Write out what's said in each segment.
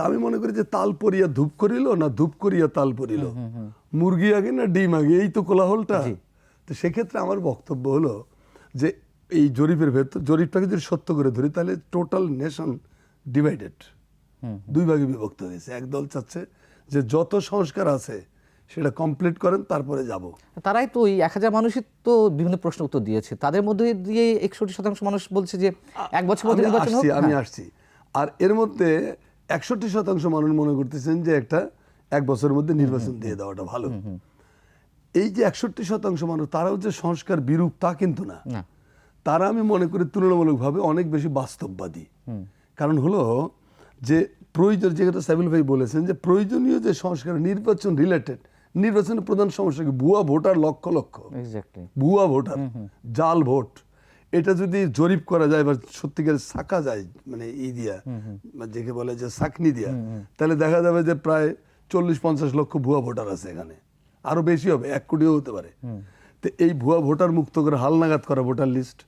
তা আমি মনে করি যে তাল পরিয়া ধূপ করিল না ধূপ করিয়া তাল পরিল? মুরগি আগে না ডিম আগে? এই তো কোলাহলটা। তো সেক্ষেত্রে আমার বক্তব্য হলো যে এই জরিপের ভেতর জরিপটাকে যদি সত্য করে ধরি তাহলে টোটাল নেশন ডিভাইডেড। দুই ভাগে বিভক্ত হয়েছে। একদল চাচ্ছে যে যত সংস্কার আছে সেটা কমপ্লিট করেন তারপরে যাব। তারাই তো ওই এক হাজার মানুষই তো বিভিন্ন প্রশ্ন উত্তর দিয়েছে। তাদের মধ্যে দিয়ে একষট্টি শতাংশ মানুষ বলছে যে এক বছর মধ্যে আমি নির্বাচন আসছি আমি হ্যাঁ। আসছি। আর এর মধ্যে একষট্টি শতাংশ মানুষ মনে করতেছেন যে একটা এক বছরের মধ্যে নির্বাচন দিয়ে দেওয়াটা ভালো। এই যে একষট্টি শতাংশ মানুষ তারাও যে সংস্কার বিরূপ তা কিন্তু না। তারা আমি মনে করি তুলনামূলকভাবে অনেক বেশি বাস্তববাদী। কারণ হলো যে প্রয়োজন যেটা সাইবুল ভাই বলেছেন যে প্রয়োজনীয় যে সংস্কার নির্বাচন রিলেটেড নির্বাচনের প্রধান সমস্যা কি? ভুয়া ভোটার লক্ষ লক্ষ। ভুয়া ভোটার জাল ভোট। এটা যদি জরিপ করা যায় বা সত্যিকার ছাকা যায় মানে ই দিয়া যেকে বলে যে সাকনি দিয়া তাহলে দেখা যাবে যে প্রায় চল্লিশ পঞ্চাশ লক্ষ ভুয়া ভোটার আছে এখানে। আরও বেশি হবে এক কোটিও হতে পারে। তো এই ভুয়া ভোটার মুক্ত করে হালনাগাদ করা ভোটার লিস্ট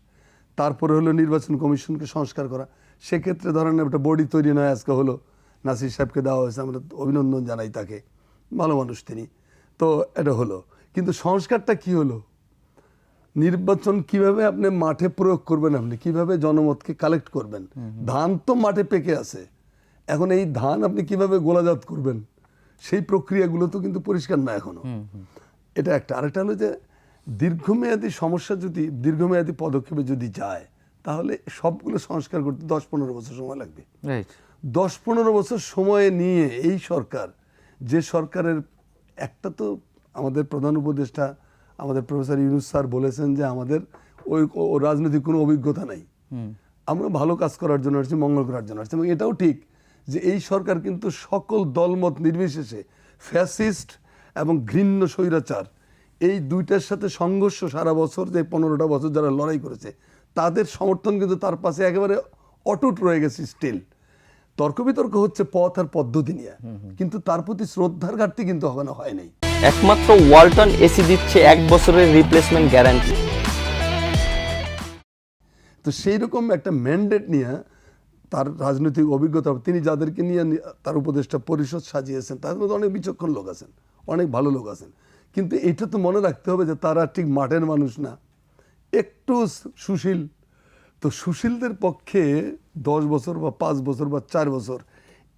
তারপরে হলো নির্বাচন কমিশনকে সংস্কার করা। সেক্ষেত্রে ধরেন একটা বডি তৈরি নয় আজকে হলো নাসির সাহেবকে দেওয়া হয়েছে আমরা অভিনন্দন জানাই তাকে ভালো মানুষ তিনি। তো এটা হলো। কিন্তু সংস্কারটা কি হলো? নির্বাচন কীভাবে আপনি মাঠে প্রয়োগ করবেন আপনি? কীভাবে জনমতকে কালেক্ট করবেন? ধান তো মাঠে পেকে আছে। এখন এই ধান আপনি কীভাবে গোলাজাত করবেন? সেই প্রক্রিয়াগুলো তো কিন্তু পরিষ্কার না এখনও। এটা একটা। আরেকটা হলো যে দীর্ঘমেয়াদী সমস্যা যদি দীর্ঘমেয়াদী পদক্ষেপে যদি যায় তাহলে সবগুলো সংস্কার করতে দশ পনেরো বছর সময় লাগবে। দশ পনেরো বছর সময় নিয়ে এই সরকার যে সরকারের একটা তো আমাদের প্রধান উপদেষ্টা আমাদের প্রফেসর ইউনুস স্যার বলেছেন যে আমাদের ওই রাজনৈতিক কোনো অভিজ্ঞতা নাই। আমরা ভালো কাজ করার জন্য আসছি মঙ্গল করার জন্য আসছি। এবং এটাও ঠিক যে এই সরকার কিন্তু সকল দলমত নির্বিশেষে ফ্যাসিস্ট এবং ঘৃণ্য স্বৈরাচার এই দুইটার সাথে সংঘর্ষ সারা বছর যে পনেরোটা বছর যারা লড়াই করেছে তাদের সমর্থন কিন্তু তার পাশে একেবারে অটুট রয়ে গেছে স্টিল তর্ক বিতর্ক হচ্ছে পথ আর পদ্ধতি নিয়ে। কিন্তু তার প্রতি শ্রদ্ধার ঘাটতি কিন্তু ওখানে হয় নাই। একমাত্র ওয়ালটন এসি দিচ্ছে এক বছরের রিপ্লেসমেন্ট গ্যারান্টি তো সেই রকম একটা ম্যান্ডেট নিয়ে তার রাজনৈতিক অভিজ্ঞতা, তিনি যাদেরকে নিয়ে তার উপদেষ্টা পরিষদ সাজিয়েছেন তাদের মধ্যে অনেক বিচক্ষণ লোক আছেন, অনেক ভালো লোক আছেন। কিন্তু এটা তো মনে রাখতে হবে যে তারা ঠিক মাঠের মানুষ না। একটু সুশীল। তো সুশীলদের পক্ষে দশ বছর বা পাঁচ বছর বা চার বছর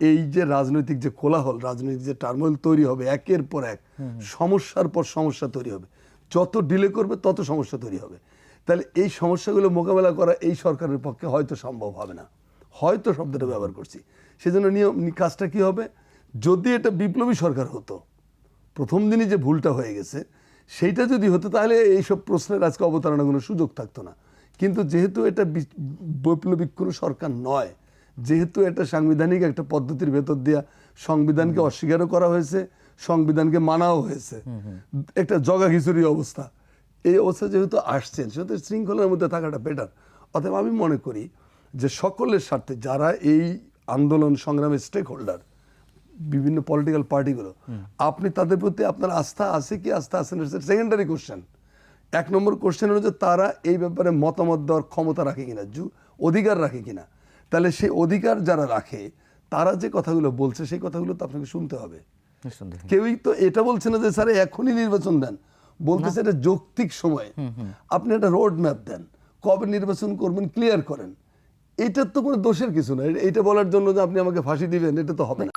এই যে রাজনৈতিক যে কোলাহল রাজনৈতিক যে টার্মোইল তৈরি হবে একের পর এক সমস্যার পর সমস্যা তৈরি হবে। যত ডিলে করবে তত সমস্যা তৈরি হবে। তাহলে এই সমস্যাগুলো মোকাবেলা করা এই সরকারের পক্ষে হয়তো সম্ভব হবে না। হয়তো শব্দটা ব্যবহার করছি। সেজন্য নিয়ম কাজটা কি হবে? যদি এটা বিপ্লবী সরকার হতো প্রথম দিনই যে ভুলটা হয়ে গেছে সেইটা যদি হতো তাহলে এইসব প্রশ্নের আজকে অবতারণা কোনো সুযোগ থাকতো না। কিন্তু যেহেতু এটা বৈপ্লবিক কোনো সরকার নয় যেহেতু এটা সাংবিধানিক একটা পদ্ধতির ভেতর দিয়া সংবিধানকে অস্বীকারও করা হয়েছে সংবিধানকে মানাও হয়েছে। একটা জগা খিচুড়ি অবস্থা। এই অবস্থা যেহেতু আসছেন সেহেতু শৃঙ্খলার মধ্যে থাকাটা বেটার অতএব আমি মনে করি যে সকলের স্বার্থে যারা এই আন্দোলন সংগ্রামের স্টেক হোল্ডার বিভিন্ন পলিটিক্যাল পার্টিগুলো আপনি তাদের প্রতি আপনার আস্থা আছে কি? আস্থা আছে না? সেকেন্ডারি কোশ্চেন এক নম্বর কোশ্চেন হলো যে তারা এই ব্যাপারে মতামত দেওয়ার ক্ষমতা রাখে কিনা অধিকার রাখে কিনা? তাহলে সেই অধিকার যারা রাখে তারা যে কথাগুলো বলছে সেই কথাগুলো তো আপনাকে শুনতে হবে। কেউই তো এটা বলছে না যে স্যার এখনই নির্বাচন দেন। বলতেছে এটা যৌক্তিক সময়। আপনি একটা রোড ম্যাপ দেন। কবে নির্বাচন করবেন ক্লিয়ার করেন। এটার তো কোনো দোষের কিছু না। এটা বলার জন্য যে আপনি আমাকে ফাঁসি দিবেন এটা তো হবে না।